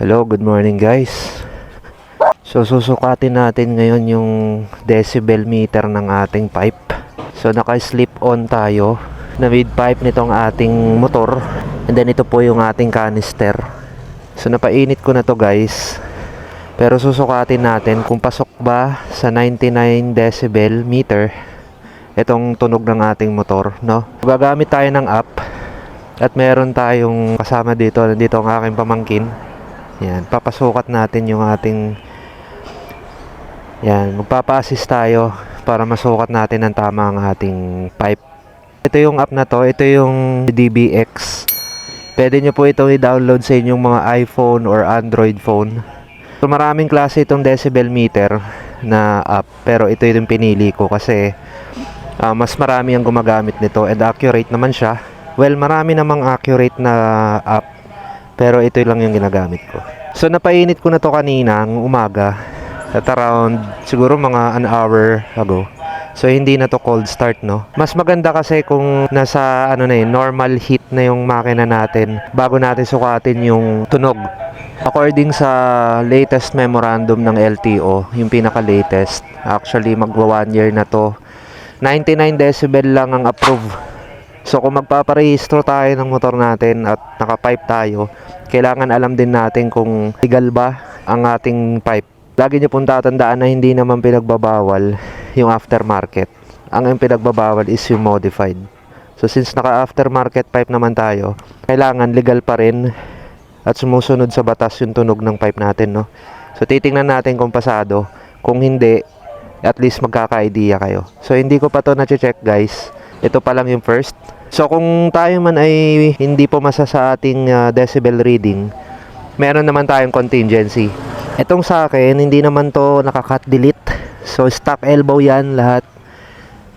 Hello, good morning guys. So susukatin natin ngayon yung decibel meter ng ating pipe. So naka-slip on tayo na mid pipe nitong ating motor. And then ito po yung ating canister. So napainit ko na to guys. Pero susukatin natin kung pasok ba sa 99 decibel meter itong tunog ng ating motor, no? Gagamit tayo ng app at meron tayong kasama dito, nandito ang aking pamangkin. Yan, papasukat natin yung ating Yan, magpapa-assist tayo para masukat natin ang tama ang ating pipe. Ito yung app na to, ito yung DBX. Pwede nyo po itong i-download sa inyong mga iPhone or Android phone. So maraming klase itong decibel meter na app, pero ito yung pinili ko kasi ah, mas marami ang gumagamit nito and accurate naman siya. Well, marami namang accurate na app, pero ito lang yung ginagamit ko. So napainit ko na to kanina ng umaga at around siguro mga an hour ago. So hindi na to cold start no. Mas maganda kasi kung nasa ano na yun, normal heat na yung makina natin bago natin sukatin yung tunog. According sa latest memorandum ng LTO, yung pinaka-latest, actually magwa 1 year na to. 99 decibel lang ang approve. So kung magpaparehistro tayo ng motor natin at naka-pipe tayo, kailangan alam din natin kung legal ba ang ating pipe. Lagi niyo pong tatandaan na hindi naman pinagbabawal yung aftermarket. Ang ang pinagbabawal is yung modified. So since naka-aftermarket pipe naman tayo, kailangan legal pa rin at sumusunod sa batas yung tunog ng pipe natin, no? So titingnan natin kung pasado. Kung hindi, at least magkaka-idea kayo. So hindi ko pa to na-check guys. Ito pa lang yung first. So kung tayo man ay hindi pumasa sa ating ah, decibel reading, meron naman tayong contingency. Itong sa akin, hindi naman to naka-cut delete. So stock elbow yan lahat.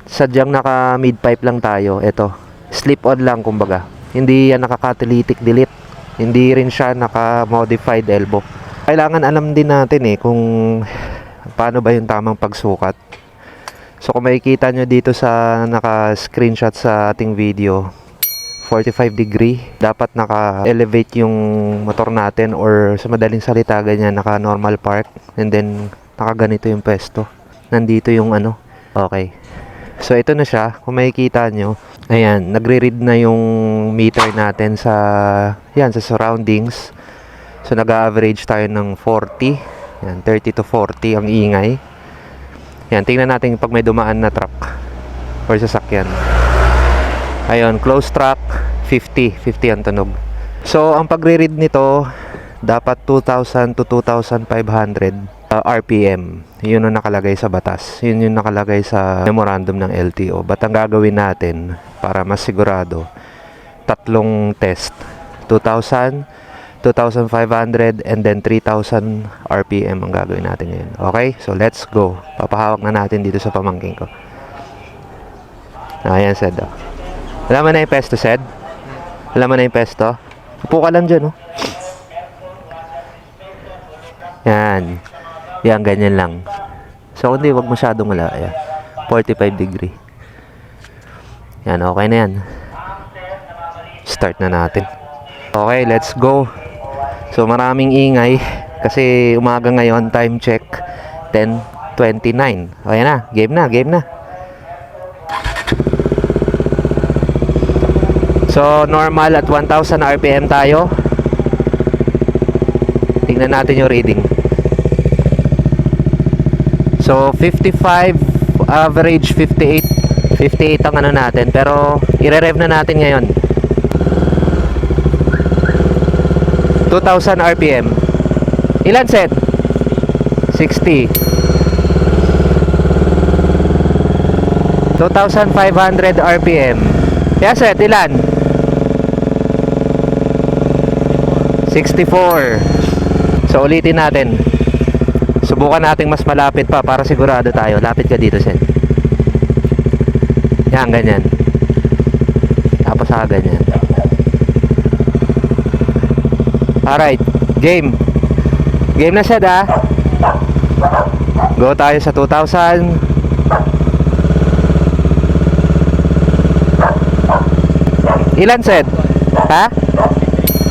Sadyang naka mid pipe lang tayo. Ito, slip on lang kumbaga. Hindi yan naka-catalytic delete. Hindi rin siya naka-modified elbow. Kailangan alam din natin eh kung paano ba yung tamang pagsukat. So kung makikita nyo dito sa naka-screenshot sa ating video, 45 degree, dapat naka-elevate yung motor natin or sa madaling salita ganyan, naka-normal park and then naka-ganito yung pwesto. Nandito yung ano, okay. So ito na siya, kung makikita nyo, ayan, nagre-read na yung meter natin sa, yan, sa surroundings. So nag-average tayo ng 40, yan, 30 to 40 ang ingay. Yan, tingnan natin pag may dumaan na truck or sasakyan. Ayun, close track, 50. 50 ang tunog. So, ang pagre-read nito, dapat 2,000 to 2,500 uh, RPM. Yun ang nakalagay sa batas. Yun yung nakalagay sa memorandum ng LTO. But ang gagawin natin, para mas sigurado, tatlong test. 2,000, 2,500, and then 3,000 RPM ang gagawin natin ngayon. Okay? So, let's go. Papahawak na natin dito sa pamangking ko. Ayan, Sed. oh. Alam mo na yung pesto, Sed? Alam mo na yung pesto? Upo ka lang dyan, oh. Yan. Yan, ganyan lang. So, hindi, wag masyadong wala. Ayan. 45 degree. Yan, okay na yan. Start na natin. Okay, let's go. So, maraming ingay. Kasi umaga ngayon, time check. 10.29. Ayan na, game na, game na. So, normal at 1,000 RPM tayo. Tingnan natin yung reading. So, 55, average 58. 58 ang ano natin. Pero, ire-rev na natin ngayon. 2,000 RPM. Ilan set? 60. 2,500 RPM. Kaya set, ilan? 64. So ulitin natin. Subukan nating mas malapit pa para sigurado tayo. Lapit ka dito, Sen. Yan, ganyan. Tapos sa ganyan. Alright, game. Game na siya ah. Go tayo sa 2000. Ilan set? Ha?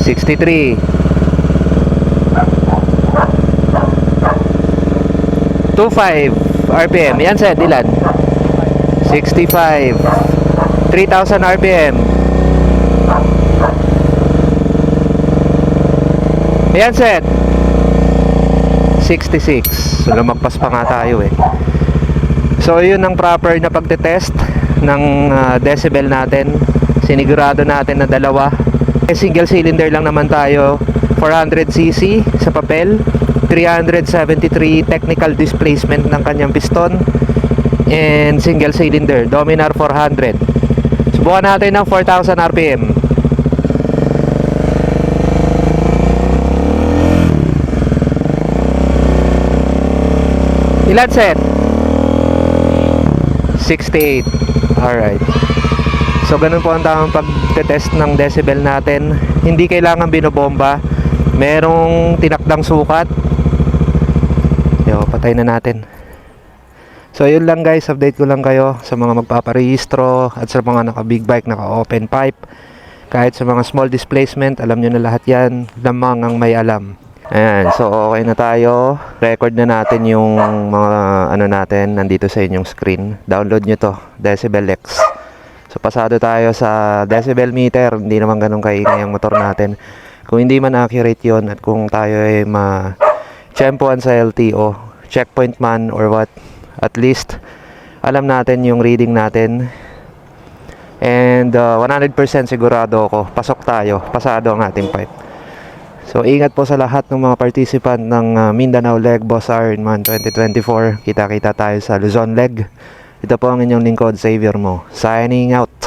63. 25 RPM. Yan set, ilan? 65. 3,000 RPM. Yan set. 66. So, lumagpas pa nga tayo eh. So, yun ang proper na pagtetest ng ah, decibel natin. Sinigurado natin na dalawa. Eh, single cylinder lang naman tayo. 400cc sa papel. 373 technical displacement ng kanyang piston. And single cylinder. Dominar 400. Subukan natin ng 4,000 RPM. Ilan set? 68. Alright. So, ganun po ang tamang pagtetest ng decibel natin. Hindi kailangan binobomba. Merong tinakdang sukat. Yo, patay na natin. So, yun lang guys. Update ko lang kayo sa mga magpaparehistro at sa mga naka big bike, naka open pipe. Kahit sa mga small displacement, alam nyo na lahat yan. Lamang ang may alam. Ayan, so okay na tayo. Record na natin yung mga ano natin nandito sa inyong screen. Download nyo to, Decibel X. So pasado tayo sa decibel meter, hindi naman ganun kaingay ang motor natin. Kung hindi man accurate yon at kung tayo ay ma tsempohan sa LTO, checkpoint man or what, at least alam natin yung reading natin. And uh, 100% sigurado ako, pasok tayo, pasado ang ating pipe. So ingat po sa lahat ng mga participant ng uh, Mindanao Leg Boss Ironman 2024. Kita-kita tayo sa Luzon Leg. Ito po ang inyong lingkod, Savior mo. Signing out.